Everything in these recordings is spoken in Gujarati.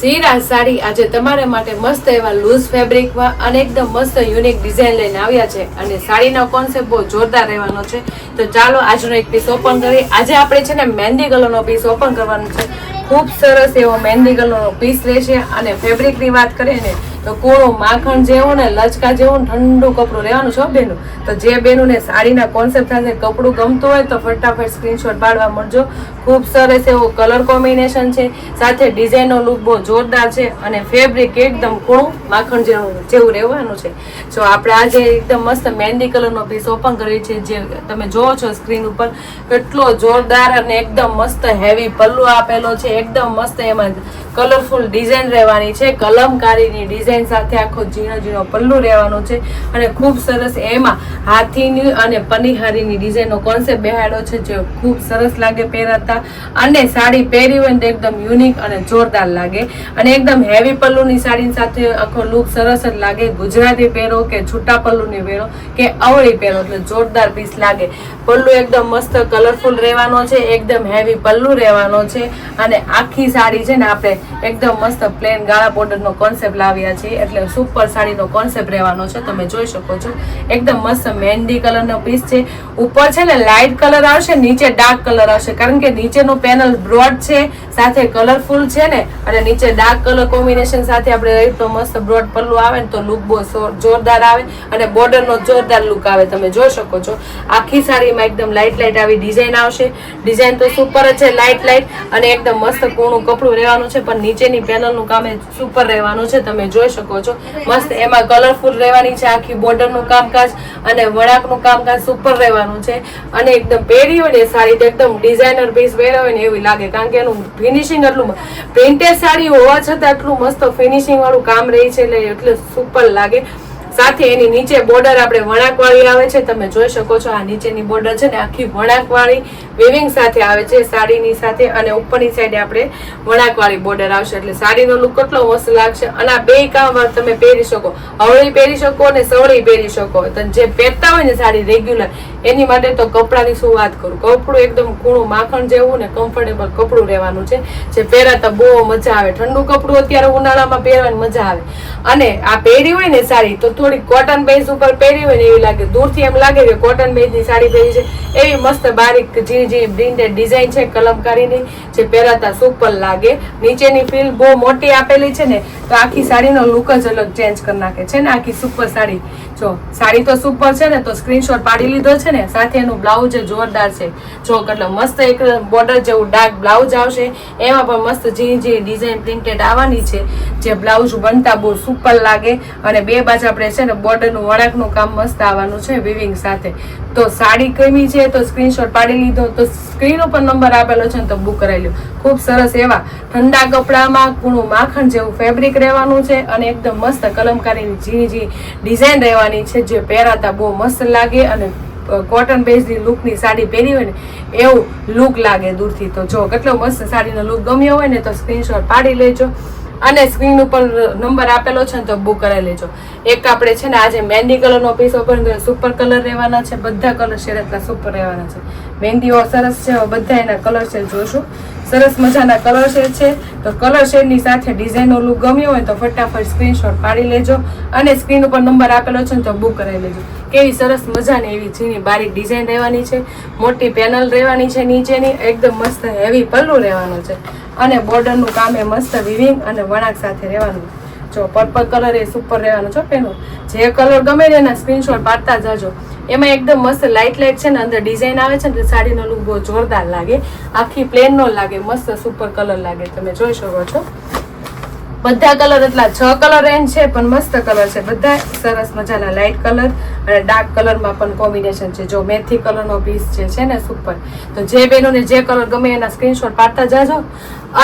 સિરાજ સાડી આજે તમારા માટે મસ્ત એવા લૂઝ ફેબ્રિકમાં અને એકદમ મસ્ત યુનિક ડિઝાઇન લઈને આવ્યા છે. અને સાડીનો કોન્સેપ્ટ બહુ જોરદાર રહેવાનો છે. તો ચાલો આજનો એક પીસ ઓપન કરીએ. આજે આપણે છે ને મહેંદી કલરનો પીસ ઓપન કરવાનો છે. ખૂબ સરસ એવો મહેંદી કલરનો પીસ રહેશે. અને ફેબ્રિકની વાત કરીએ ને તો કોળું માખણ જેવું ને લચકા જેવું ને ઠંડુ કપડું લેવાનું છો બેનું. તો જે બેનું ને સાડીના કોન્સેપ્ટ સાથે કપડું ગમતું હોય તો ફટાફટ સ્ક્રીનશોટ પાડવા મળજો. ખૂબ સરસ એવો કલર કોમ્બિનેશન છે. સાથે ડિઝાઇનનો લુક બહુ જોરદાર છે અને ફેબ્રિક એકદમ કૂણું માખણ જેવું જેવું રહેવાનું છે. જો આપણે આજે એકદમ મસ્ત મહેંદી કલરનો પીસ ઓપન કરી છે, જે તમે જોવો છો સ્ક્રીન ઉપર, કેટલો જોરદાર અને એકદમ મસ્ત હેવી પલ્લુ આપેલો છે. એકદમ મસ્ત એમાં કલરફુલ ડિઝાઇન રહેવાની છે. કલમકારીની ડિઝાઇન સાથે આખો ઝીણો ઝીણો પલ્લુ રહેવાનો છે અને ખૂબ સરસ એમાં હાથીની અને પનિહારીની ડિઝાઇનનો કોન્સેપ્ટ બેહાડ્યો છે, જે ખૂબ સરસ લાગે પહેરાતા અને સાડી પહેરી હોય તો એકદમ યુનિક અને જોરદાર લાગે. અને એકદમ હેવી પલ્લુની સાડી સાથે આખો લુક સરસ જ લાગે. ગુજરાતી પહેરો કે છૂટા પલ્લુની પહેરો કે અવળી પહેરો, એટલે જોરદાર પીસ લાગે. પલ્લુ એકદમ મસ્ત કલરફુલ રહેવાનો છે, એકદમ હેવી પલ્લુ રહેવાનો છે. અને આખી સાડી છે ને આપણે એકદમ મસ્ત પ્લેન ગાળા બોર્ડરનો કોન્સેપ્ટ લાવ્યા છે. એટલે સુપર સાડીનો કોન્સેપ્ટ રહેવાનો છે. તમે જોઈ શકો છો. એકદમ મસ્ત મહેંદી કલરનો પીસ છે. ઉપર છે ને લાઇટ કલર આવશે, નીચે ડાર્ક કલર આવશે. કારણ કે નીચેનું પેનલ બ્રોડ છે, સાથે કલરફુલ છે ને, અને નીચે ડાર્ક કલર કોમ્બિનેશન સાથે આપણે તો મસ્ત બ્રોડ પલ્લું આવે ને, તો લુક બહુ જોરદાર આવે અને બોર્ડરનો જોરદાર લુક આવે. તમે જોઈ શકો છો. આખી સાડીમાં એકદમ લાઇટ લાઇટ આવી ડિઝાઇન આવશે. ડિઝાઇન તો સુપર જ છે લાઇટ લાઇટ અને એકદમ મસ્ત કૂણું કપડું રહેવાનું છે. પણ નીચેની પેનલનું કામ સુપર રહેવાનું છે, તમે જોઈ શકો છો. મસ્ત એમાં કલરફુલ રહેવાની છે, આખી બોર્ડરનું કામકાજ અને વળાકનું કામકાજ સુપર રહેવાનું છે. અને એકદમ પહેરી હોય ને સાડી તો એકદમ ડિઝાઇનર પીસ હોય ને એવી લાગે, કારણ કે એનું ફિનિશિંગ એટલું પ્રિન્ટેડ સાડી હોવા છતાં એટલું મસ્ત ફિનિશિંગ વાળું કામ રહી છે, એટલે એટલે સુપર લાગે. સાથે એની નીચે બોર્ડર આપણે વણાકવાળી આવે છે. તમે જોઈ શકો છો આ નીચેની બોર્ડર છે ને આખી વણાકવાળી વિવિંગ સાથે આવે છે. સાડીની સાથે અને ઉપરની સાઈડે આપણે વણાકવાળી બોર્ડર આવશે. એટલે સાડીનો લુક કેટલો મસ્ત લાગશે. અને આ બે કામ તમે પહેરી શકો. હવળી પહેરી શકો અને સવળી પહેરી શકો. જે પહેરતા હોય ને સાડી રેગ્યુલર એની માટે તો કપડાની શું વાત કરું? કપડું એકદમ કૂણું માખણ જેવું ને કમ્ફર્ટેબલ કપડું રહેવાનું છે. જે પહેરાતા બહુ મજા આવે. ઠંડુ કપડું અત્યારે ઉનાળામાં પહેરવાની મજા આવે. અને આ પહેરી હોય ને સાડી તો થોડી કોટન બેઝ ઉપર પહેરી હોય ને એવી લાગે. દૂરથી એમ લાગે કે કોટન બેઝની સાડી પહેરી છે. એવી મસ્ત બારીક, ઝીણી ઝીણી પ્રિન્ટેડ ડિઝાઇન છે, કલમકારીની, જે પહેરાતા સુપર લાગે. નીચેની ફીલ બહુ મોટી આપેલી છે ને, તો આખી સાડીનો લુક જ અલગ ચેન્જ કરી નાખે છે ને, આખી સુપર સાડી. જો, સાડી તો સુપર છે ને, તો સ્ક્રીનશોટ પાડી લીધો છે ને, સાથે એનું બ્લાઉઝ જોરદાર છે. જો એટલે મસ્ત એક બોર્ડર જેવું ડાર્ક બ્લાઉઝ આવશે, એમાં પણ મસ્ત ઝીણી ઝીણી ડિઝાઇન પ્રિન્ટેડ આવવાની છે. જે બ્લાઉઝ બનતા બહુ સુપર લાગે અને બે બાજુ આપણે છે ને બોર્ડરનું વળાકનું કામ મસ્ત આવવાનું છે વિવિંગ સાથે. તો સાડી કમી છે, તો સ્ક્રીનશોટ પાડી લીધો, તો સ્ક્રીન ઉપર નંબર આપેલો છે ને, તો બુક કરાવી લો ખૂબ સરસ એવા ઠંડા કપડામાં, કૂણું માખણ જેવું ફેબ્રિક રહેવાનું છે અને એકદમ મસ્ત કલમકારીની ઝીણી ઝીણી ડિઝાઇન રહેવાની છે, જે પહેરાતા બહુ મસ્ત લાગે અને કોટન બેઝની લુકની સાડી પહેરી હોય ને, એવું લુક લાગે દૂરથી. તો જો કેટલો મસ્ત સાડીનો લુક ગમ્યો હોય ને, તો સ્ક્રીનશોટ પાડી લેજો. અને સ્ક્રીન ઉપર નંબર આપેલો છે ને, તો બુક કરાવી લેજો. એક આપણે છે ને, આજે મહેંદી કલરનો પીસ ઓપન સુપર કલર રહેવાના છે, બધા કલર શેરતના સુપર રહેવાના છે. મહેંદીઓ સરસ છે બધા એના કલર શેડ જોશું સરસ મજાના કલર શેડ છે. તો કલર શેડની સાથે ડિઝાઇનનો લુક ગમ્યો હોય તો ફટાફટ સ્ક્રીનશોટ પાડી લેજો અને સ્ક્રીન ઉપર નંબર આપેલો છે ને તો બુક કરાવી લેજો. કેવી સરસ મજાની એવી ઝીણી બારીક ડિઝાઇન રહેવાની છે. મોટી પેનલ રહેવાની છે નીચેની. એકદમ મસ્ત હેવી પલ્લું રહેવાનું છે. અને બોર્ડરનું કામ એ મસ્ત વિવિંગ અને વણાક સાથે રહેવાનું. જો પર્પલ કલર એ સુપર રહેવાનો છો પેનો જે કલર ગમે ને એના સ્ક્રીનશોટ પાડતા જાજો. એમાં એકદમ મસ્ત લાઇટ લાઇટ છે ને અંદર ડિઝાઇન આવે છે ને સાડીનો લુક બહુ જોરદાર લાગે. આખી પ્લેન નો લાગે, મસ્ત સુપર કલર લાગે. તમે જોઈ શકો છો. બધા કલર એટલા છ કલર રેન્જ છે, પણ મસ્ત કલર છે. બધા સરસ મજાના લાઇટ કલર અને ડાર્ક કલરમાં પણ કોમ્બિનેશન છે. જો મેથી કલરનો પીસ જે છે ને સુપર તો જે બહેનોને જે કલર ગમે એના સ્ક્રીનશોટ પાડતા જાજો.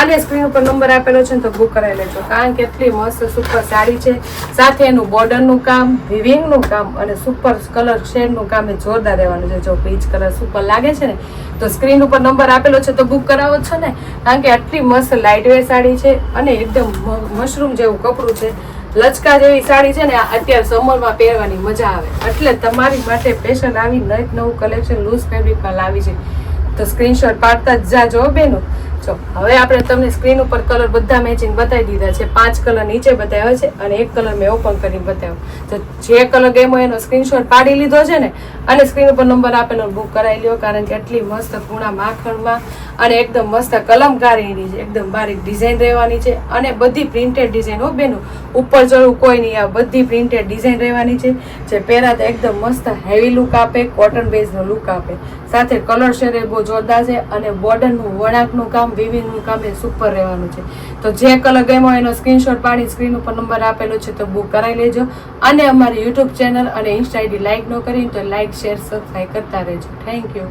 અને સ્ક્રીન ઉપર નંબર આપેલો છે ને તો બુક કરાવી લેજો. કારણ કે એટલી મસ્ત સુપર સાડી છે. સાથે એનું બોર્ડરનું કામ વિવિંગનું કામ અને સુપર કલર શેડનું કામ એ જોરદાર રહેવાનું છે. જો પીચ કલર સુપર લાગે છે ને, તો સ્ક્રીન ઉપર નંબર આપેલો છે તો બુક કરાવો છો ને. કારણ કે આટલી મસ્ત લાઇટ વેટ સાડી છે અને એકદમ મશરૂમ જેવું કપડું છે. લચકા જેવી સાડી છે ને અત્યારે સમરમાં પહેરવાની મજા આવે. એટલે તમારી માટે ફેશન આવી નવી નવું કલેક્શન લૂઝ ફેબ્રિકમાં લાવી છે. તો સ્ક્રીનશોટ પાડતા જ જાજો બેનો. જો હવે આપણે તમને સ્ક્રીન ઉપર કલર બધા મેચિંગ બતાવી દીધા છે. પાંચ કલર નીચે બતાવ્યા છે અને એક કલર મેં ઓપન કરીને બતાવ્યો. તો જે કલર ગેમો એનો સ્ક્રીનશોટ પાડી લીધો છે ને, અને સ્ક્રીન ઉપર નંબર આપેલો બુક કરાવી લ્યો, કારણ કે એટલી મસ્ત પૂણા માખણમાં અને એકદમ મસ્ત કલમકારીની છે, એકદમ બારીક ડિઝાઇન રહેવાની છે અને બધી પ્રિન્ટેડ ડિઝાઇન હો બેનું, ઉપર ચડવું કોઈ નહીં, આ બધી પ્રિન્ટેડ ડિઝાઇન રહેવાની છે. જે પહેરાતા એકદમ મસ્ત હેવી લુક આપે કોટન બેઝનો લુક આપે. સાથે કલર શેર બહુ જોરદાર છે અને બોર્ડરનું વળાંકનું કામ વિવિંગનું કામ એ સુપર રહેવાનું છે. તો જે કલર ગમ્યો એનો સ્ક્રીનશોટ પાડી સ્ક્રીન ઉપર નંબર આપેલો છે તો બુક કરાવી લેજો. અને અમારી યુટ્યુબ ચેનલ અને ઇન્સ્ટા આઈડી લાઈક ન કરી તો લાઈક શેર સબસ્ક્રાઈબ કરતા રહેજો. Thank you